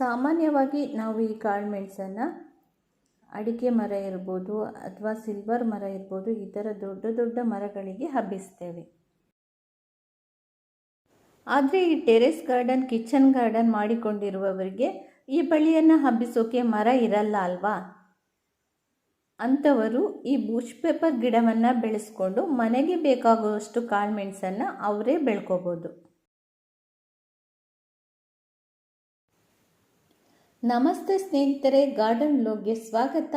ಸಾಮಾನ್ಯವಾಗಿ ನಾವು ಈ ಕಾಳುಮೆಣಸನ್ನು ಅಡಿಕೆ ಮರ ಇರ್ಬೋದು ಅಥವಾ ಸಿಲ್ವರ್ ಮರ ಇರ್ಬೋದು, ಈ ಥರ ದೊಡ್ಡ ದೊಡ್ಡ ಮರಗಳಿಗೆ ಹಬ್ಬಿಸ್ತೇವೆ. ಆದರೆ ಈ ಟೆರೆಸ್ ಗಾರ್ಡನ್, ಕಿಚನ್ ಗಾರ್ಡನ್ ಮಾಡಿಕೊಂಡಿರುವವರಿಗೆ ಈ ಬಳ್ಳಿಯನ್ನು ಹಬ್ಬಿಸೋಕೆ ಮರ ಇರಲ್ಲ ಅಲ್ವಾ? ಅಂಥವರು ಈ ಬೂಚ್ ಪೇಪರ್ ಗಿಡವನ್ನು ಬೆಳೆಸ್ಕೊಂಡು ಮನೆಗೆ ಬೇಕಾಗುವಷ್ಟು ಕಾಳುಮೆಣಸನ್ನು ಅವರೇ ಬೆಳ್ಕೋಬೋದು. ನಮಸ್ತೆ ಸ್ನೇಹಿತರೆ, ಗಾರ್ಡನ್ ಲೋಗ್ಗೆ ಸ್ವಾಗತ.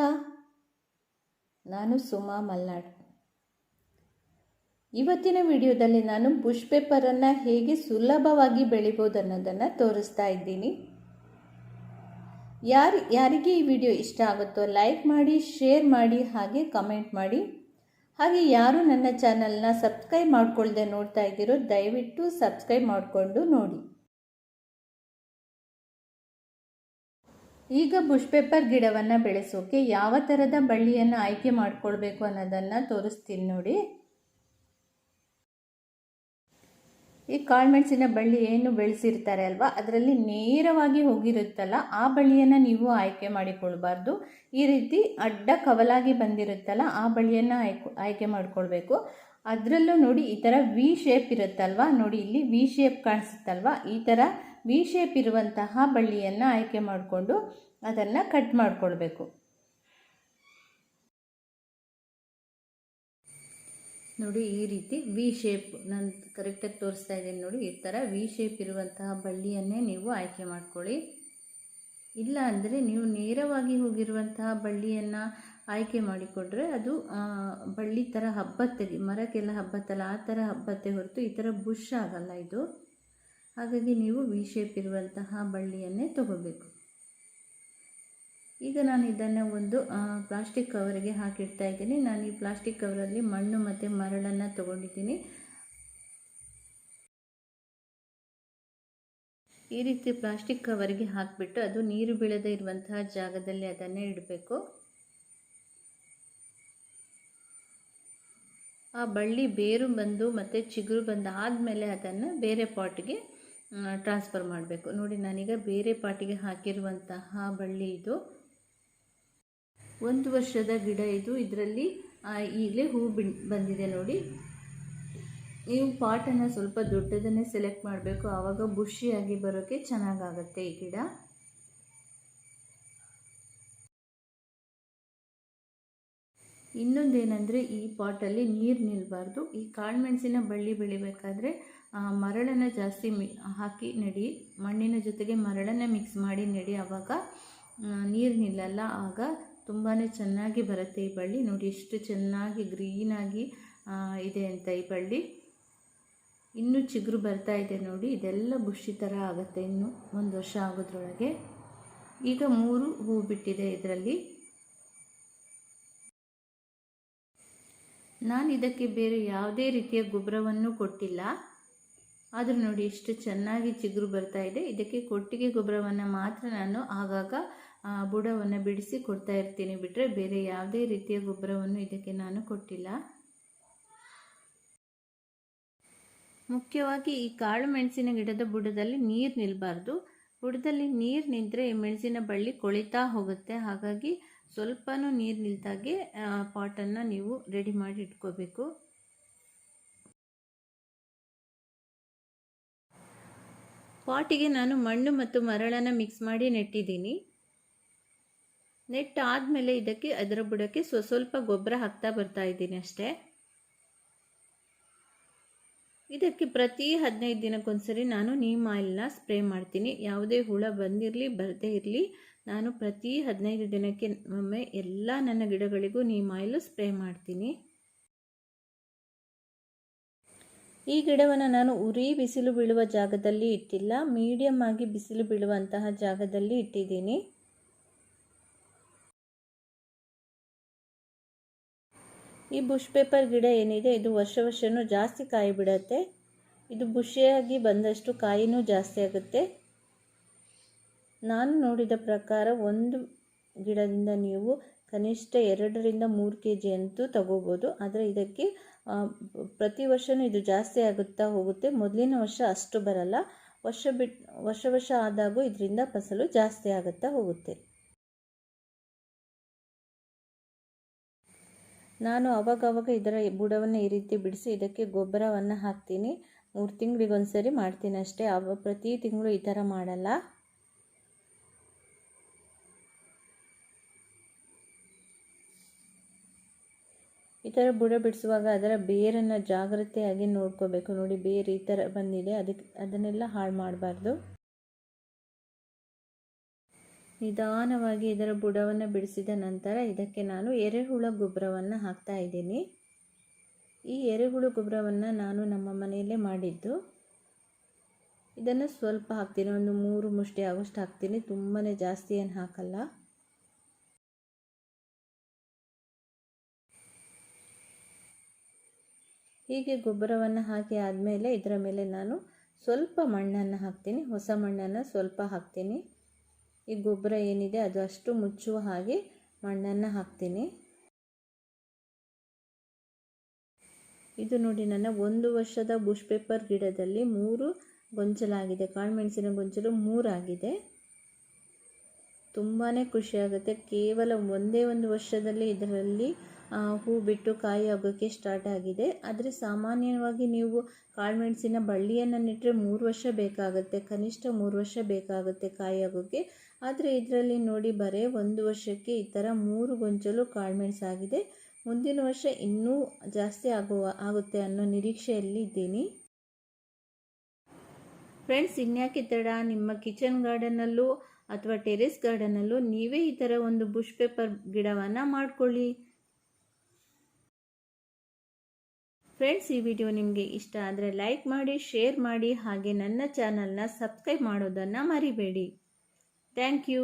ನಾನು ಸುಮಾ ಮಲ್ನಾಡ್. ಇವತ್ತಿನ ವಿಡಿಯೋದಲ್ಲಿ ನಾನು ಬುಷ್ ಪೇಪರನ್ನು ಹೇಗೆ ಸುಲಭವಾಗಿ ಬೆಳಿಬೋದು ಅನ್ನೋದನ್ನು ತೋರಿಸ್ತಾ ಇದ್ದೀನಿ. ಯಾರು, ಯಾರಿಗೆ ಈ ವಿಡಿಯೋ ಇಷ್ಟ ಆಗುತ್ತೋ ಲೈಕ್ ಮಾಡಿ, ಶೇರ್ ಮಾಡಿ, ಹಾಗೆ ಕಮೆಂಟ್ ಮಾಡಿ. ಹಾಗೆ ಯಾರು ನನ್ನ ಚಾನಲ್ನ ಸಬ್ಸ್ಕ್ರೈಬ್ ಮಾಡ್ಕೊಳ್ದೆ ನೋಡ್ತಾ ಇದ್ದೀರೋ ದಯವಿಟ್ಟು ಸಬ್ಸ್ಕ್ರೈಬ್ ಮಾಡಿಕೊಂಡು ನೋಡಿ. ಈಗ ಬುಷ್ ಪೇಪರ್ ಗಿಡವನ್ನು ಬೆಳೆಸೋಕೆ ಯಾವ ಥರದ ಬಳ್ಳಿಯನ್ನು ಆಯ್ಕೆ ಮಾಡಿಕೊಳ್ಬೇಕು ಅನ್ನೋದನ್ನು ತೋರಿಸ್ತೀನಿ ನೋಡಿ. ಈ ಕಾಳುಮೆಣಸಿನ ಬಳ್ಳಿ ಏನು ಬೆಳೆಸಿರ್ತಾರೆ ಅಲ್ವಾ? ಅದರಲ್ಲಿ ನೇರವಾಗಿ ಹೋಗಿರುತ್ತಲ್ಲ, ಆ ಬಳ್ಳಿಯನ್ನು ನೀವು ಆಯ್ಕೆ ಮಾಡಿಕೊಳ್ಬಾರ್ದು. ಈ ರೀತಿ ಅಡ್ಡ ಕವಲಾಗಿ ಬಂದಿರುತ್ತಲ್ಲ, ಆ ಬಳ್ಳಿಯನ್ನು ಆಯ್ಕೆ ಆಯ್ಕೆ ಮಾಡಿಕೊಳ್ಬೇಕು. ಅದರಲ್ಲೂ ನೋಡಿ ಈ ಥರ ವಿ ಶೇಪ್ ಇರುತ್ತಲ್ವಾ? ನೋಡಿ ಇಲ್ಲಿ ವಿ ಶೇಪ್ ಕಾಣಿಸುತ್ತಲ್ವ? ಈ ಥರ ವಿ ಶೇಪ್ ಇರುವಂತಹ ಬಳ್ಳಿಯನ್ನು ಆಯ್ಕೆ ಮಾಡಿಕೊಂಡು ಅದನ್ನು ಕಟ್ ಮಾಡಿಕೊಳ್ಬೇಕು. ನೋಡಿ ಈ ರೀತಿ ವಿ ಶೇಪ್ ನಾನು ಕರೆಕ್ಟಾಗಿ ತೋರಿಸ್ತಾ ಇದ್ದೀನಿ ನೋಡಿ, ಈ ಥರ ವಿ ಶೇಪ್ ಇರುವಂತಹ ಬಳ್ಳಿಯನ್ನೇ ನೀವು ಆಯ್ಕೆ ಮಾಡ್ಕೊಳ್ಳಿ. ಇಲ್ಲ ಅಂದರೆ ನೀವು ನೇರವಾಗಿ ಹೋಗಿರುವಂತಹ ಬಳ್ಳಿಯನ್ನು ಆಯ್ಕೆ ಮಾಡಿಕೊಂಡ್ರೆ ಅದು ಬಳ್ಳಿ ಥರ ಹಬ್ಬತ್ತೆ ಮರಕ್ಕೆಲ್ಲ ಹಬ್ಬತ್ತಲ್ಲ, ಆ ಥರ ಹಬ್ಬತ್ತೆ ಹೊರತು ಈ ಥರ ಬುಷ್ ಆಗಲ್ಲ ಇದು. ಹಾಗಾಗಿ ನೀವು ವಿ ಶೇಪ್ ಇರುವಂತಹ ಬಳ್ಳಿಯನ್ನೇ ತಗೋಬೇಕು. ಈಗ ನಾನು ಇದನ್ನು ಒಂದು ಪ್ಲಾಸ್ಟಿಕ್ ಕವರಿಗೆ ಹಾಕಿಡ್ತಾ ಇದ್ದೀನಿ. ನಾನು ಈ ಪ್ಲಾಸ್ಟಿಕ್ ಕವರಲ್ಲಿ ಮಣ್ಣು ಮತ್ತು ಮರಳನ್ನು ತಗೊಂಡಿದ್ದೀನಿ. ಈ ರೀತಿ ಪ್ಲಾಸ್ಟಿಕ್ ಕವರ್ಗೆ ಹಾಕಿಬಿಟ್ಟು ಅದು ನೀರು ಬೀಳದೇ ಇರುವಂತಹ ಜಾಗದಲ್ಲಿ ಅದನ್ನೇ ಇಡಬೇಕು. ಆ ಬಳ್ಳಿ ಬೇರು ಬಂದು ಮತ್ತು ಚಿಗುರು ಬಂದು ಆದಮೇಲೆ ಅದನ್ನು ಬೇರೆ ಪಾಟಿಗೆ ಟ್ರಾನ್ಸ್ಫರ್ ಮಾಡಬೇಕು. ನೋಡಿ, ನಾನೀಗ ಬೇರೆ ಪಾಟಿಗೆ ಹಾಕಿರುವಂತಹ ಬಳ್ಳಿ ಇದು. ಒಂದು ವರ್ಷದ ಗಿಡ ಇದು. ಇದರಲ್ಲಿ ಈಗಲೇ ಹೂ ಬಿ ಬಂದಿದೆ ನೋಡಿ. ನೀವು ಪಾಟನ್ನು ಸ್ವಲ್ಪ ದೊಡ್ಡದನ್ನೇ ಸೆಲೆಕ್ಟ್ ಮಾಡಬೇಕು. ಆವಾಗ ಬುಷಿಯಾಗಿ ಬರೋಕ್ಕೆ ಚೆನ್ನಾಗಾಗತ್ತೆ ಈ ಗಿಡ. ಇನ್ನೊಂದೇನೆಂದರೆ ಈ ಪಾಟಲ್ಲಿ ನೀರು ನಿಲ್ಲಬಾರ್ದು ಈ ಕಾಳುಮೆಣಸಿನ ಬಳ್ಳಿ ಬೆಳಿಬೇಕಾದ್ರೆ ಮರಳನ್ನು ಜಾಸ್ತಿ ಮಿ, ಹಾಕಿ ನೆಡಿ. ಮಣ್ಣಿನ ಜೊತೆಗೆ ಮರಳನ್ನು ಮಿಕ್ಸ್ ಮಾಡಿ ನೆಡಿ. ಆವಾಗ ನೀರು ನಿಲ್ಲಲ್ಲ. ಆಗ ತುಂಬಾ ಚೆನ್ನಾಗಿ ಬರುತ್ತೆ ಈ ಬಳ್ಳಿ. ನೋಡಿ, ಎಷ್ಟು ಚೆನ್ನಾಗಿ ಗ್ರೀನಾಗಿ ಇದೆ ಅಂತ ಈ ಬಳ್ಳಿ. ಇನ್ನೂ ಚಿಗುರು ಬರ್ತಾ ಇದೆ ನೋಡಿ. ಇದೆಲ್ಲ ಬುಷಿ ಥರ ಆಗುತ್ತೆ ಇನ್ನು. ಒಂದು ವರ್ಷ ಆಗೋದ್ರೊಳಗೆ. ಈಗ ಮೂರು ಹೂ ಬಿಟ್ಟಿದೆ ಇದರಲ್ಲಿ. ನಾನು ಇದಕ್ಕೆ ಬೇರೆ ಯಾವುದೇ ರೀತಿಯ ಗೊಬ್ಬರವನ್ನು ಕೊಟ್ಟಿಲ್ಲ. ಆದರೂ ನೋಡಿ ಎಷ್ಟು ಚೆನ್ನಾಗಿ ಚಿಗುರು ಬರ್ತಾ ಇದೆ. ಇದಕ್ಕೆ ಕೊಟ್ಟಿಗೆ ಗೊಬ್ಬರವನ್ನು ಮಾತ್ರ ನಾನು ಆಗಾಗ ಬುಡವನ್ನು ಬಿಡಿಸಿ ಕೊಡ್ತಾ ಇರ್ತೀನಿ ಬಿಟ್ಟರೆ ಬೇರೆ ಯಾವುದೇ ರೀತಿಯ ಗೊಬ್ಬರವನ್ನು ಇದಕ್ಕೆ ನಾನು ಕೊಟ್ಟಿಲ್ಲ. ಮುಖ್ಯವಾಗಿ ಈ ಕಾಳು ಮೆಣಸಿನ ಗಿಡದ ಬುಡದಲ್ಲಿ ನೀರು ನಿಲ್ಲಬಾರ್ದು ಬುಡದಲ್ಲಿ ನೀರು ನಿಂತರೆ ಮೆಣಸಿನ ಬಳ್ಳಿ ಕೊಳಿತಾ ಹೋಗುತ್ತೆ. ಹಾಗಾಗಿ ಸ್ವಲ್ಪನೂ ನೀರು ನಿಲ್ದಾಗೆ ಪಾಟನ್ನು ನೀವು ರೆಡಿ ಮಾಡಿ ಇಟ್ಕೋಬೇಕು. ಪಾಟಿಗೆ ನಾನು ಮಣ್ಣು ಮತ್ತು ಮರಳನ್ನು ಮಿಕ್ಸ್ ಮಾಡಿ ನೆಟ್ಟಿದ್ದೀನಿ. ನೆಟ್ ಆದಮೇಲೆ ಇದಕ್ಕೆ, ಅದರ ಬುಡಕ್ಕೆ ಸ್ವ, ಸ್ವಲ್ಪ ಗೊಬ್ಬರ ಹಾಕ್ತಾ ಬರ್ತಾ ಇದ್ದೀನಿ ಅಷ್ಟೇ. ಇದಕ್ಕೆ ಪ್ರತಿ ಹದಿನೈದು ದಿನಕ್ಕೊಂದ್ಸರಿ ನಾನು ನೀಮ್ ಆಯಿಲ್ನ ಸ್ಪ್ರೇ ಮಾಡ್ತೀನಿ. ಯಾವುದೇ ಹುಳ ಬಂದಿರಲಿ, ಬರದೇ ಇರಲಿ, ನಾನು ಪ್ರತಿ ಹದಿನೈದು ದಿನಕ್ಕೆ ಒಮ್ಮೆ ಎಲ್ಲ ನನ್ನ ಗಿಡಗಳಿಗೂ ನೀಮ್ ಆಯಿಲ್ ಸ್ಪ್ರೇ ಮಾಡ್ತೀನಿ. ಈ ಗಿಡವನ್ನು ನಾನು ಉರಿ ಬಿಸಿಲು ಬೀಳುವ ಜಾಗದಲ್ಲಿ ಇಟ್ಟಿಲ್ಲ ಮೀಡಿಯಮ್ ಆಗಿ ಬಿಸಿಲು ಬೀಳುವಂತಹ ಜಾಗದಲ್ಲಿ ಇಟ್ಟಿದ್ದೀನಿ. ಈ ಬುಷ್ ಪೇಪರ್ ಗಿಡ ಏನಿದೆ, ಇದು ವರ್ಷ ವರ್ಷವೂ ಜಾಸ್ತಿ ಕಾಯಿ ಬಿಡತ್ತೆ ಇದು ಬುಷಿಯಾಗಿ ಬಂದಷ್ಟು ಕಾಯಿನೂ ಜಾಸ್ತಿ ಆಗುತ್ತೆ. ನಾನು ನೋಡಿದ ಪ್ರಕಾರ ಒಂದು ಗಿಡದಿಂದ ನೀವು ಕನಿಷ್ಠ ಎರಡರಿಂದ ಮೂರು ಕೆ ಜಿ ಅಂತೂ ತಗೋಬೋದು. ಆದರೆ ಇದಕ್ಕೆ ಪ್ರತಿ ವರ್ಷವೂ ಇದು ಜಾಸ್ತಿ ಆಗುತ್ತಾ ಹೋಗುತ್ತೆ. ಮೊದಲಿನ ವರ್ಷ ಅಷ್ಟು ಬರಲ್ಲ. ವರ್ಷ ಬಿಟ್ಟು ವರ್ಷ ವರ್ಷ ಆದಾಗೂ ಇದರಿಂದ ಫಸಲು ಜಾಸ್ತಿ ಆಗುತ್ತಾ ಹೋಗುತ್ತೆ. ನಾನು ಅವಾಗವಾಗ ಇದರ ಬುಡವನ್ನು ಈ ರೀತಿ ಬಿಡಿಸಿ ಇದಕ್ಕೆ ಗೊಬ್ಬರವನ್ನು ಹಾಕ್ತೀನಿ. ಮೂರು ತಿಂಗಳಿಗೊಂದ್ಸರಿ ಮಾಡ್ತೀನಿ ಅಷ್ಟೇ. ಅವ ಪ್ರತಿ ತಿಂಗಳು ಈ ಥರ ಮಾಡಲ್ಲ. ಈ ಥರ ಬುಡ ಬಿಡಿಸುವಾಗ ಅದರ ಬೇರನ್ನು ಜಾಗ್ರತೆಯಾಗಿ ನೋಡ್ಕೋಬೇಕು. ನೋಡಿ ಬೇರೆ ಈ ಥರ ಬಂದಿದೆ. ಅದಕ್ಕೆ ಅದನ್ನೆಲ್ಲ ಹಾಳು ಮಾಡಬಾರ್ದು. ನಿಧಾನವಾಗಿ ಇದರ ಬುಡವನ್ನು ಬಿಡಿಸಿದ ನಂತರ ಇದಕ್ಕೆ ನಾನು ಎರೆಹುಳ ಗೊಬ್ಬರವನ್ನು ಹಾಕ್ತಾ ಇದ್ದೀನಿ. ಈ ಎರೆಹುಳು ಗೊಬ್ಬರವನ್ನು ನಾನು ನಮ್ಮ ಮನೆಯಲ್ಲೇ ಮಾಡಿದ್ದು. ಇದನ್ನು ಸ್ವಲ್ಪ ಹಾಕ್ತೀನಿ. ಒಂದು ಮೂರು ಮುಷ್ಟಿ ಆಗೋಷ್ಟು ಹಾಕ್ತೀನಿ. ತುಂಬಾ ಜಾಸ್ತಿ ಏನು ಹಾಕಲ್ಲ. ಹೀಗೆ ಗೊಬ್ಬರವನ್ನು ಹಾಕಿ ಆದಮೇಲೆ ಇದರ ಮೇಲೆ ನಾನು ಸ್ವಲ್ಪ ಮಣ್ಣನ್ನು ಹಾಕ್ತೀನಿ. ಹೊಸ ಮಣ್ಣನ್ನು ಸ್ವಲ್ಪ ಹಾಕ್ತೀನಿ. ಈ ಗೊಬ್ಬರ ಏನಿದೆ ಅದು ಅಷ್ಟು ಮುಚ್ಚುವ ಹಾಗೆ ಮಣ್ಣನ್ನು ಹಾಕ್ತೀನಿ. ಇದು ನೋಡಿ ನನ್ನ ಒಂದು ವರ್ಷದ ಬುಷ್ ಪೇಪರ್ ಗಿಡದಲ್ಲಿ ಮೂರು ಗೊಂಚಲಾಗಿದೆ ಕಾಳುಮೆಣಸಿನ ಗೊಂಚಲು ಮೂರಾಗಿದೆ ತುಂಬಾ ಖುಷಿಯಾಗುತ್ತೆ ಕೇವಲ ಒಂದೇ ಒಂದು ವರ್ಷದಲ್ಲಿ ಇದರಲ್ಲಿ ಹೂ ಬಿಟ್ಟು ಕಾಯಿ ಆಗೋಕ್ಕೆ ಸ್ಟಾರ್ಟ್ ಆಗಿದೆ. ಆದರೆ ಸಾಮಾನ್ಯವಾಗಿ ನೀವು ಕಾಳುಮೆಣಸಿನ ಬಳ್ಳಿಯನ್ನು ನೆಟ್ಟರೆ ಮೂರು ವರ್ಷ ಬೇಕಾಗುತ್ತೆ, ಕನಿಷ್ಠ ಮೂರು ವರ್ಷ ಬೇಕಾಗುತ್ತೆ ಕಾಯಿ ಆಗೋಕ್ಕೆ ಆದರೆ ಇದರಲ್ಲಿ ನೋಡಿ ಬರೀ ಒಂದು ವರ್ಷಕ್ಕೆ ಈ ಥರ ಮೂರು ಗೊಂಚಲು ಕಾಳುಮೆಣಸಾಗಿದೆ ಮುಂದಿನ ವರ್ಷ ಇನ್ನೂ ಜಾಸ್ತಿ ಆಗುವ, ಆಗುತ್ತೆ ಅನ್ನೋ ನಿರೀಕ್ಷೆಯಲ್ಲಿ ಇದ್ದೀನಿ. ಫ್ರೆಂಡ್ಸ್, ಇನ್ಯಾಕೆ ತಡ ನಿಮ್ಮ ಕಿಚನ್ ಗಾರ್ಡನಲ್ಲೂ ಅಥವಾ ಟೆರೆಸ್ ಗಾರ್ಡನಲ್ಲೂ ನೀವೇ ಈ ಥರ ಒಂದು ಬುಷ್ ಪೇಪರ್ ಗಿಡವನ್ನು ಮಾಡ್ಕೊಳ್ಳಿ. ಫ್ರೆಂಡ್ಸ್, ಈ ವಿಡಿಯೋ ನಿಮಗೆ ಇಷ್ಟ ಆದರೆ ಲೈಕ್ ಮಾಡಿ ಶೇರ್ ಮಾಡಿ, ಹಾಗೆ ನನ್ನ ಚಾನಲ್ನ ಸಬ್ಸ್ಕ್ರೈಬ್ ಮಾಡೋದನ್ನು ಮರಿಬೇಡಿ. Thank you